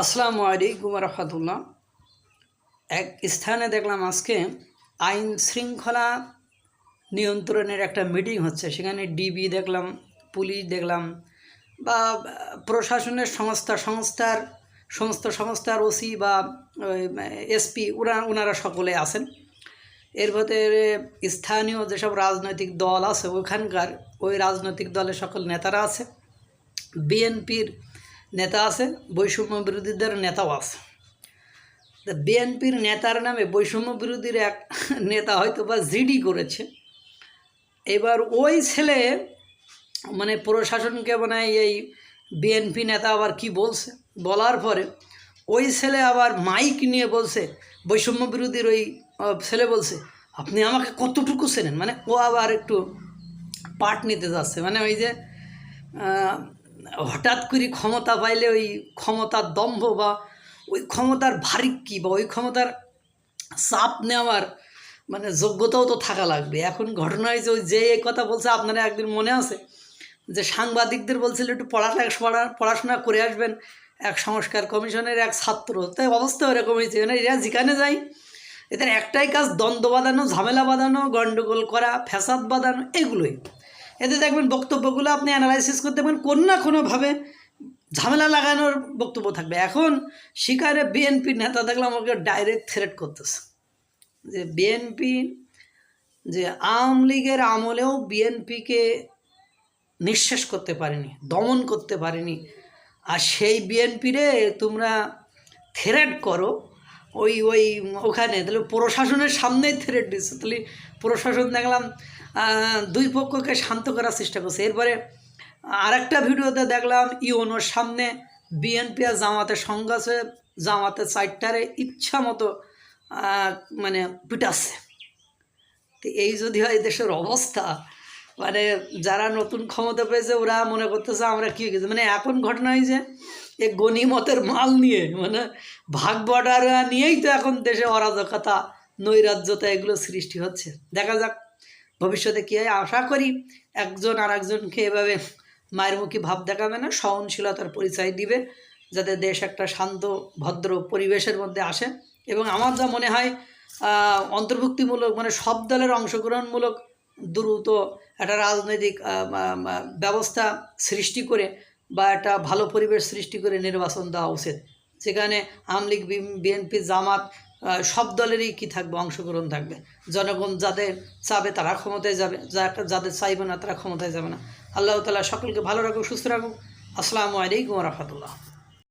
আসসালামু আলাইকুম রহমতুল্লাহ। এক স্থানে দেখলাম আজকে আইন শৃঙ্খলা নিয়ন্ত্রণের একটা মিটিং হচ্ছে। সেখানে ডিবি দেখলাম, পুলিশ দেখলাম, বা প্রশাসনের সংস্থা, সংস্থার, সমস্ত সংস্থার ওসি বা এসপি ওরা, ওনারা সকলে আছেন। এর ভেতরে স্থানীয় যেসব রাজনৈতিক দল আছে, ওখানকার ওই রাজনৈতিক দলের সকল নেতারা আছে। বিএনপির নেতা আছে বৈষম্য বিরোধীদের নেতাও আছে। তা বিএনপির নেতার নামে বৈষম্য বিরোধীর এক নেতা হয়তো বা জিডি করেছে। এবার ওই ছেলে মানে প্রশাসনকে মানে এই বিএনপি নেতা আবার কি বলছে? বলার পরে ওই ছেলে আবার মাইক নিয়ে বলছে, বৈষম্য বিরোধীর ওই ছেলে বলছে, আপনি আমাকে কতটুকু চেনেন? মানে ও আবার একটু পাট নিতে যাচ্ছে। মানে ওই যে হঠাৎ করে ক্ষমতা পাইলে ওই ক্ষমতার দম্ভ বা ওই ক্ষমতার ভারিক ভারিক্কি বা ওই ক্ষমতার চাপ নেওয়ার মানে যোগ্যতাও তো থাকা লাগবে। এখন ঘটনা হয়েছে ওই যে এই কথা বলছে, আপনারা একদিন মনে আছে? যে সাংবাদিকদের বলছিল, একটু পড়াশোনা, পড়া- পড়াশোনা করে আসবেন। এক সংস্কার কমিশনের এক ছাত্র। তাই অবস্থা ওরকম হয়েছে। মানে এরা যেখানে যায়, এদের একটাই কাজ, দ্বন্দ্ব বাঁধানো, ঝামেলা বাঁধানো গণ্ডগোল করা, ফ্যাসাদ বাঁধানো, এগুলোই। এতে দেখবেন বক্তব্যগুলো আপনি অ্যানালাইসিস করতে পারেন কোনো না কোনোভাবে ঝামেলা লাগানোর বক্তব্য থাকবে। এখন শিকারে বিএনপির নেতা দেখলে আমাকে ডাইরেক্ট থ্রেট করতেছে। যে বিএনপি যে আওয়ামী লীগের আমলেও বিএনপিকে নিঃশেষ করতে পারেনি, দমন করতে পারেনি। আর সেই বিএনপিরে তোমরা থ্রেট করো ওই ওই ওখানে, তাহলে প্রশাসনের সামনেই থ্রেট দিচ্ছে। তাহলে প্রশাসন দেখলাম দুই পক্ষকে শান্ত করার চেষ্টা করছে। এরপরে আরেকটা ভিডিওতে দেখলাম, ইউনোর সামনে বিএনপি আর জামাতের সংঘাসে জামাতের সাইডটারে ইচ্ছা মতো মানে পিটাচ্ছে। তো এই যদি হয় দেশের অবস্থা মানে যারা নতুন ক্ষমতা পেয়েছে, ওরা মনে করতেছে আমরা কী গেছি? মানে এখন ঘটনা হয়েছে এ গণিমতের মাল নিয়ে মানে ভাগ বর্ডার নিয়েই তো এখন দেশে অরাজকতা, নৈরাজ্যতা এগুলো সৃষ্টি হচ্ছে। দেখা যাক ভবিষ্যতে কী হয়। আশা করি একজন আর একজনকে এভাবে মায়ের মুখী ভাব দেখাবে না, সহনশীলতার পরিচয় দিবে, যাতে দেশ একটা শান্ত, ভদ্র পরিবেশের মধ্যে আসে। এবং আমার যা মনে হয় অন্তর্ভুক্তিমূলক মানে সব দলের অংশগ্রহণমূলক দ্রুত একটা রাজনৈতিক ব্যবস্থা সৃষ্টি করে বা একটা ভালো পরিবেশ সৃষ্টি করে নির্বাচন দেওয়া উচিত। যেখানে আওয়ামী লীগ বিএনপি, জামাত সব দলেরই কি থাকবে, অংশগ্রহণ থাকবে। জনগণ যাদের চাবে তারা ক্ষমতায় যাবে, যা- যাদের চাইবে না তারা ক্ষমতায় যাবে না। আল্লাহ তালা সকলকে ভালো রাখুক, সুস্থ রাখুক। আসসালামু আলাইকুম রহমতুল্লাহ।